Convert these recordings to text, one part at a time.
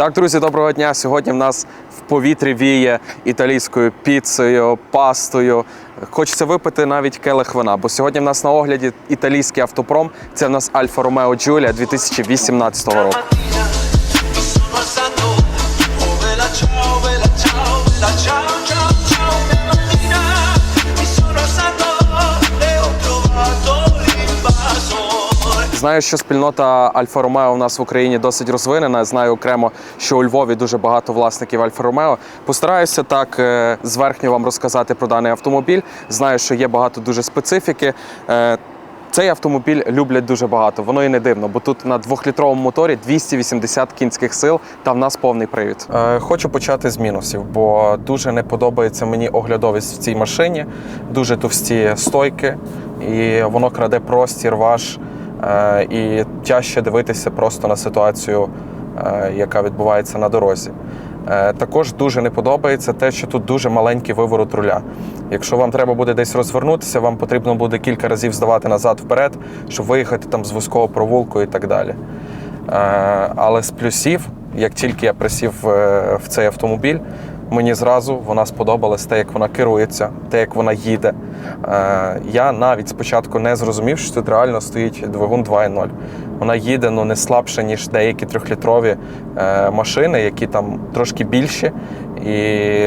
Так, друзі, доброго дня. Сьогодні в нас в повітрі віє італійською піцею, пастою. Хочеться випити навіть келих вина, бо сьогодні в нас на огляді італійський автопром. Це в нас Альфа Ромео Джулія 2018 року. Знаю, що спільнота Альфа Ромео у нас в Україні досить розвинена. Знаю окремо, що у Львові дуже багато власників Альфа Ромео. Постараюся так е, зверхньо вам розказати про даний автомобіль. Знаю, що є багато дуже специфіки. Е, Цей автомобіль люблять дуже багато. Воно і не дивно, бо тут на двохлітровому моторі 280 кінських сил та в нас повний привід. Е, хочу почати з мінусів, бо дуже не подобається мені оглядовість в цій машині. Дуже товсті стойки, і воно краде простір ваш. Е, і тяжче дивитися просто на ситуацію, е, яка відбувається на дорозі. Е, Також дуже не подобається те, що тут дуже маленький виворот руля. Якщо вам треба буде десь розвернутися, вам потрібно буде кілька разів здавати назад вперед, щоб виїхати там з вузького провулку і так далі. Але з плюсів, як тільки я присів в цей автомобіль, мені зразу вона сподобалась те, як вона керується, те, як вона їде. Е, Я навіть спочатку не зрозумів, що тут реально стоїть двигун 2.0. Вона їде ну, не слабше, ніж деякі трьохлітрові е, машини, які там трошки більші. І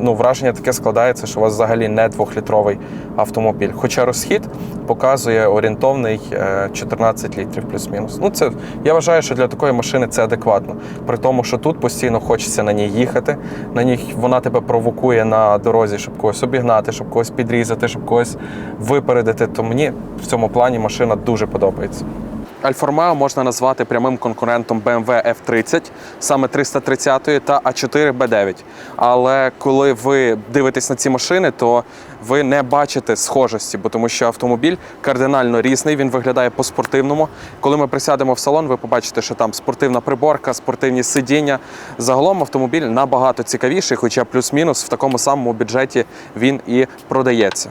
ну, враження таке складається, що у вас взагалі не двохлітровий автомобіль. Хоча розхід показує орієнтовний е, 14 літрів плюс-мінус. Ну, це, я вважаю, що для такої машини це адекватно. При тому, що тут постійно хочеться на ній їхати, на ній вона тебе провокує на дорозі, щоб когось обігнати, щоб когось підрізати, щоб когось випередити. То мені в цьому плані машина дуже подобається. Альфа Ромео можна назвати прямим конкурентом BMW F30, саме 330 та A4 B9. Але коли ви дивитесь на ці машини, то ви не бачите схожості, бо тому що автомобіль кардинально різний. Він виглядає по-спортивному. Коли ми присядемо в салон, ви побачите, що там спортивна приборка, спортивні сидіння. Загалом автомобіль набагато цікавіший, хоча плюс-мінус в такому самому бюджеті він і продається.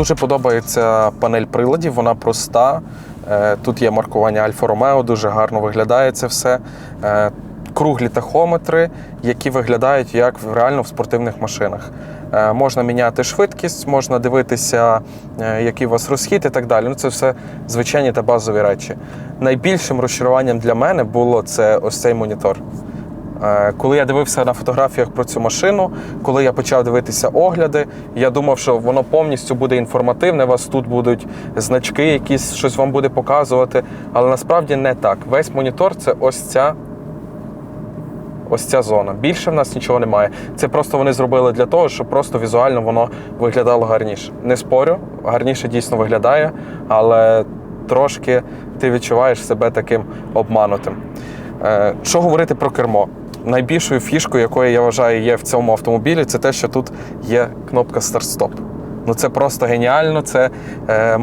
Дуже подобається панель приладів, вона проста. Е, Тут є маркування Альфа Ромео, дуже гарно виглядає це все. Е, Круглі тахометри, які виглядають як реально в спортивних машинах. Е, Можна міняти швидкість, можна дивитися, який у вас розхід і так далі. Ну, це все звичайні та базові речі. Найбільшим розчаруванням для мене було це ось цей монітор. Е, Коли я дивився на фотографіях про цю машину, коли я почав дивитися огляди, я думав, що воно повністю буде інформативне. Вас тут будуть значки, якісь щось вам буде показувати. Але насправді не так. Весь монітор це ось ця. Ось ця зона. Більше в нас нічого немає. Це просто вони зробили для того, щоб просто візуально воно виглядало гарніше. Не спорю, гарніше дійсно виглядає, але трошки ти відчуваєш себе таким обманутим. Е, Що говорити про кермо? Найбільшою фішкою, якою я вважаю є в цьому автомобілі, це те, що тут є кнопка старт-стоп. Ну це просто геніально. Це е,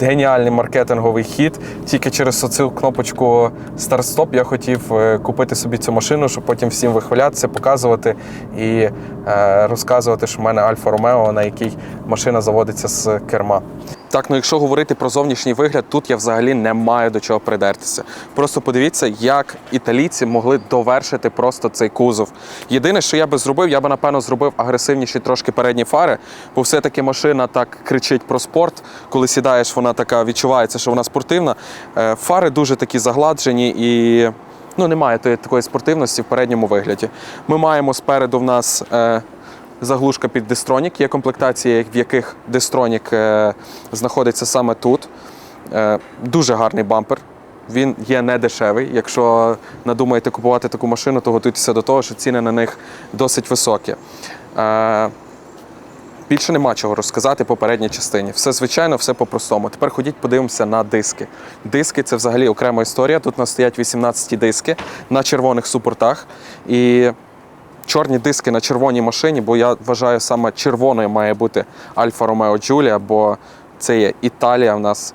геніальний маркетинговий хід. Тільки через оцю кнопочку старт-стоп я хотів е, купити собі цю машину, щоб потім всім вихвалятися, показувати і е, розказувати, що в мене Альфа Ромео, на якій машина заводиться з керма. Так, ну якщо говорити про зовнішній вигляд, тут я взагалі не маю до чого придертися. Просто подивіться, як італійці могли довершити просто цей кузов. Єдине, що я би зробив, я би напевно зробив агресивніші трошки передні фари, бо все-таки машина так кричить про спорт. Коли сідаєш, вона така відчувається, що вона спортивна. Е, Фари дуже такі загладжені і. Ну, немає такої спортивності в передньому вигляді. Ми маємо спереду в нас е, заглушка під дистронік. Є комплектації, в яких дистронік е, знаходиться саме тут. Е, дуже гарний бампер. Він є не дешевий. Якщо надумаєте купувати таку машину, то готуйтеся до того, що ціни на них досить високі. Е, Більше нема чого розказати по передній частині. Все звичайно, все по-простому. Тепер ходіть, подивимося на диски. Диски це взагалі окрема історія. Тут у нас стоять 18 диски на червоних супортах. І чорні диски на червоній машині, бо я вважаю, саме червоною має бути Альфа Ромео Джулія, бо це є Італія в нас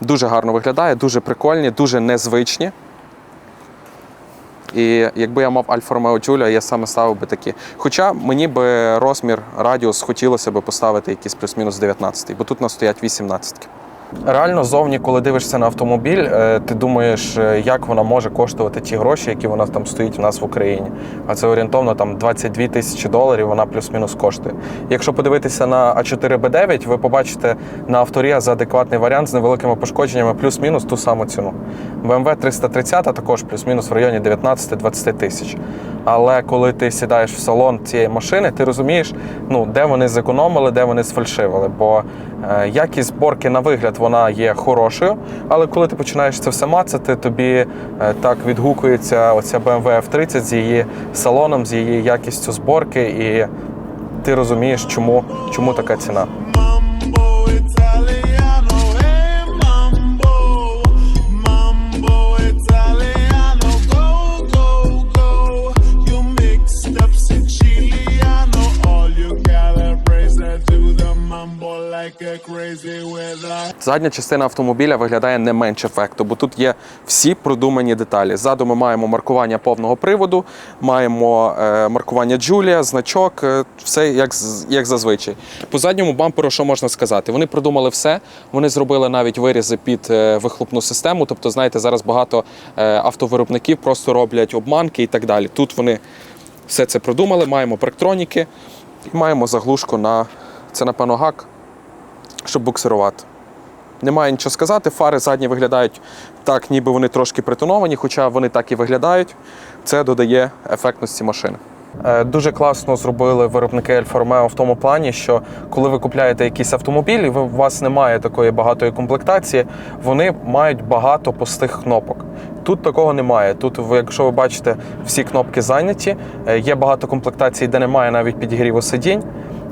Дуже гарно виглядає, дуже прикольні, дуже незвичні. І якби я мав Альфа Ромео Джулія, я саме ставив би такі. Хоча мені би розмір радіус хотілося б поставити якийсь плюс-мінус 19, бо тут у нас стоять 18. Реально, зовні, коли дивишся на автомобіль, е, ти думаєш, е, як вона може коштувати ті гроші, які вона там стоїть в нас в Україні. А це орієнтовно там 22 тисячі доларів, вона плюс-мінус коштує. Якщо подивитися на А4Б9, ви побачите на авторія за адекватний варіант з невеликими пошкодженнями плюс-мінус ту саму ціну. BMW 330 також плюс-мінус в районі 19-20 тисяч. Але коли ти сідаєш в салон цієї машини, ти розумієш, ну, де вони зекономили, де вони сфальшивили. Бо е, якість зборки на вигляд вона є хорошою, але коли ти починаєш це все мацати, тобі е, так відгукується оця BMW F30 з її салоном, з її якістю зборки, і ти розумієш, чому, чому така ціна. Задня частина автомобіля виглядає не менш ефекту, бо тут є всі продумані деталі. Ззаду ми маємо маркування повного приводу, маємо е, маркування Джулія, значок, е, все як, як зазвичай. По задньому бамперу, що можна сказати? Вони продумали все. Вони зробили навіть вирізи під е, вихлопну систему. Тобто, знаєте, зараз багато автовиробників просто роблять обманки і так далі. Тут вони все це продумали. Маємо парктроніки і маємо заглушку на це, напевно, гак, щоб буксирувати. Немає нічого сказати. Фари задні виглядають так, ніби вони трошки притоновані, хоча вони так і виглядають. Це додає ефектності машини. Е, Дуже класно зробили виробники Альфа Ромео в тому плані, що коли ви купляєте якийсь автомобіль, і у вас немає такої багатої комплектації, вони мають багато пустих кнопок. Тут такого немає. Тут, якщо ви бачите, всі кнопки зайняті, Е, є багато комплектацій, де немає навіть підігріву сидінь,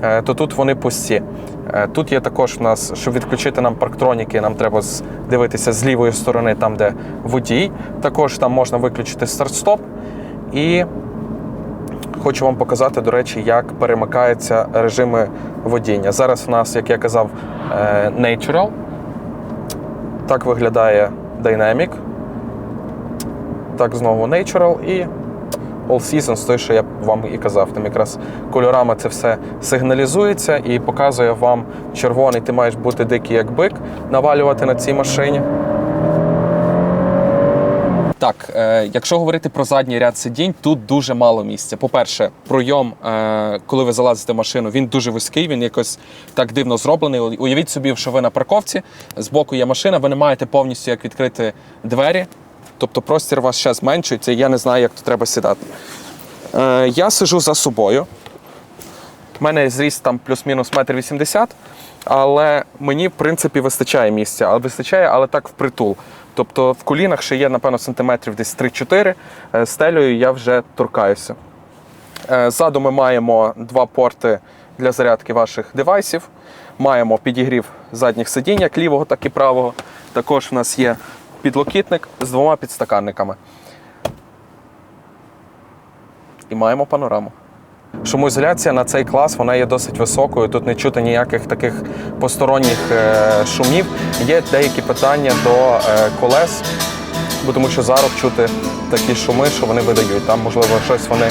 то тут вони пусті. Е, Тут є також у нас, щоб відключити нам парктроніки, нам треба дивитися з лівої сторони, там де водій. Також там можна виключити старт-стоп. І хочу вам показати, до речі, як перемикаються режими водіння. Зараз у нас, як я казав, е, Natural. Так виглядає Dynamic. Так знову Natural і All Seasons, той, що я вам і казав. Там якраз кольорами це все сигналізується і показує вам червоний, ти маєш бути дикий як бик, навалювати на цій машині. Так, е, якщо говорити про задній ряд сидінь, тут дуже мало місця. По-перше, пройом, е, коли ви залазите в машину, він дуже вузький, він якось так дивно зроблений. Уявіть собі, що ви на парковці, збоку є машина, ви не маєте повністю як відкрити двері. Тобто простір у вас ще зменшується, і я не знаю, як тут треба сідати. Е, я сижу за собою. У мене зріст там плюс-мінус метр вісімдесят, але мені, в принципі, вистачає місця. Але вистачає, але так впритул. Тобто в колінах ще є, напевно, сантиметрів десь 3-4. Е, Стелею я вже торкаюся. Е, Ззаду ми маємо два порти для зарядки ваших девайсів. Маємо підігрів задніх сидінь, як лівого, так і правого. Також в нас є підлокітник з двома підстаканниками. І маємо панораму. Шумоізоляція на цей клас вона є досить високою. Тут не чути ніяких таких посторонніх е, шумів. Є деякі питання до е, колес, бо тому що зараз чути такі шуми, що вони видають. Там, можливо, щось вони е,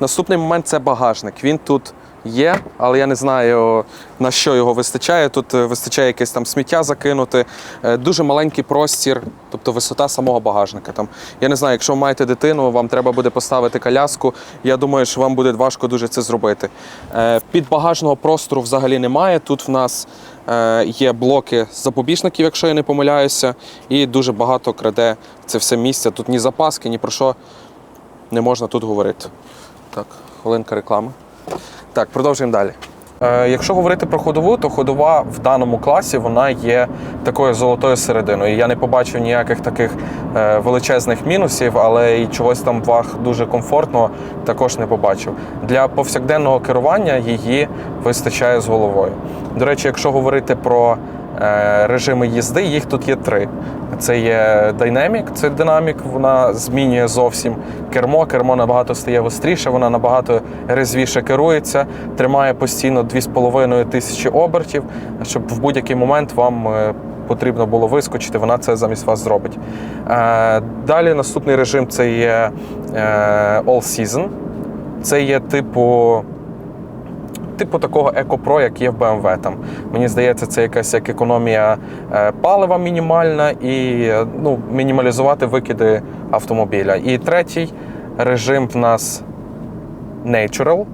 Наступний момент це багажник. Він тут є, але я не знаю на що його вистачає. Тут е, вистачає якесь там сміття закинути. Е, Дуже маленький простір, тобто висота самого багажника. Там я не знаю, якщо ви маєте дитину, вам треба буде поставити коляску. Я думаю, що вам буде важко дуже це зробити. Е, Під багажного простору взагалі немає. Тут в нас є блоки запобіжників, якщо я не помиляюся, і дуже багато краде це все місце. Тут ні запаски, ні про що не можна тут говорити. Так, хвилинка реклами. Так, продовжуємо далі. Е, Якщо говорити про ходову, то ходова в даному класі вона є такою золотою серединою. Я не побачив ніяких таких е, величезних мінусів, але і чогось там ваг дуже комфортного також не побачив. Для повсякденного керування її вистачає з головою. До речі, якщо говорити про режими їзди, їх тут є три. Це є Dynamic, це динамік, вона змінює зовсім кермо. Кермо набагато стає гостріше, вона набагато резвіше керується, тримає постійно 2,5 тисячі обертів, щоб в будь-який момент вам е, потрібно було вискочити, вона це замість вас зробить. Е, Далі наступний режим це є е, All Season. Це є типу типу такого екопро, як є в BMW. Там мені здається, це якась як економія е, палива мінімальна і е, ну, мінімалізувати викиди автомобіля. І третій режим в нас Natural.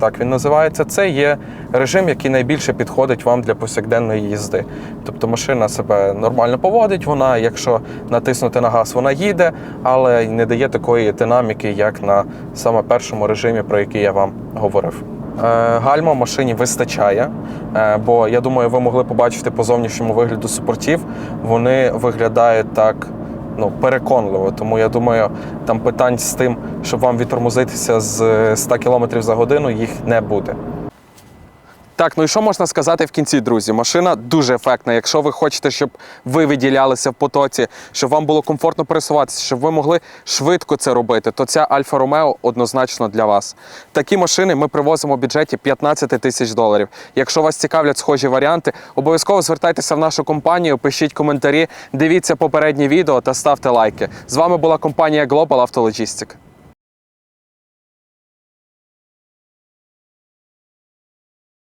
Так він називається. Це є режим, який найбільше підходить вам для повсякденної їзди. Тобто машина себе нормально поводить, вона, якщо натиснути на газ, вона їде, але не дає такої динаміки, як на саме першому режимі, про який я вам говорив. Е, Гальма машині вистачає, е, бо я думаю, ви могли побачити по зовнішньому вигляду супортів. Вони виглядають так ну, переконливо. Тому я думаю, там питань з тим, щоб вам відтормозитися з 100 км за годину, їх не буде. Так, ну і що можна сказати в кінці, друзі? Машина дуже ефектна. Якщо ви хочете, щоб ви виділялися в потоці, щоб вам було комфортно пересуватися, щоб ви могли швидко це робити, то ця Альфа Ромео однозначно для вас. Такі машини ми привозимо в бюджеті 15 тисяч доларів. Якщо вас цікавлять схожі варіанти, обов'язково звертайтеся в нашу компанію, пишіть коментарі, дивіться попередні відео та ставте лайки. З вами була компанія Global Logistic.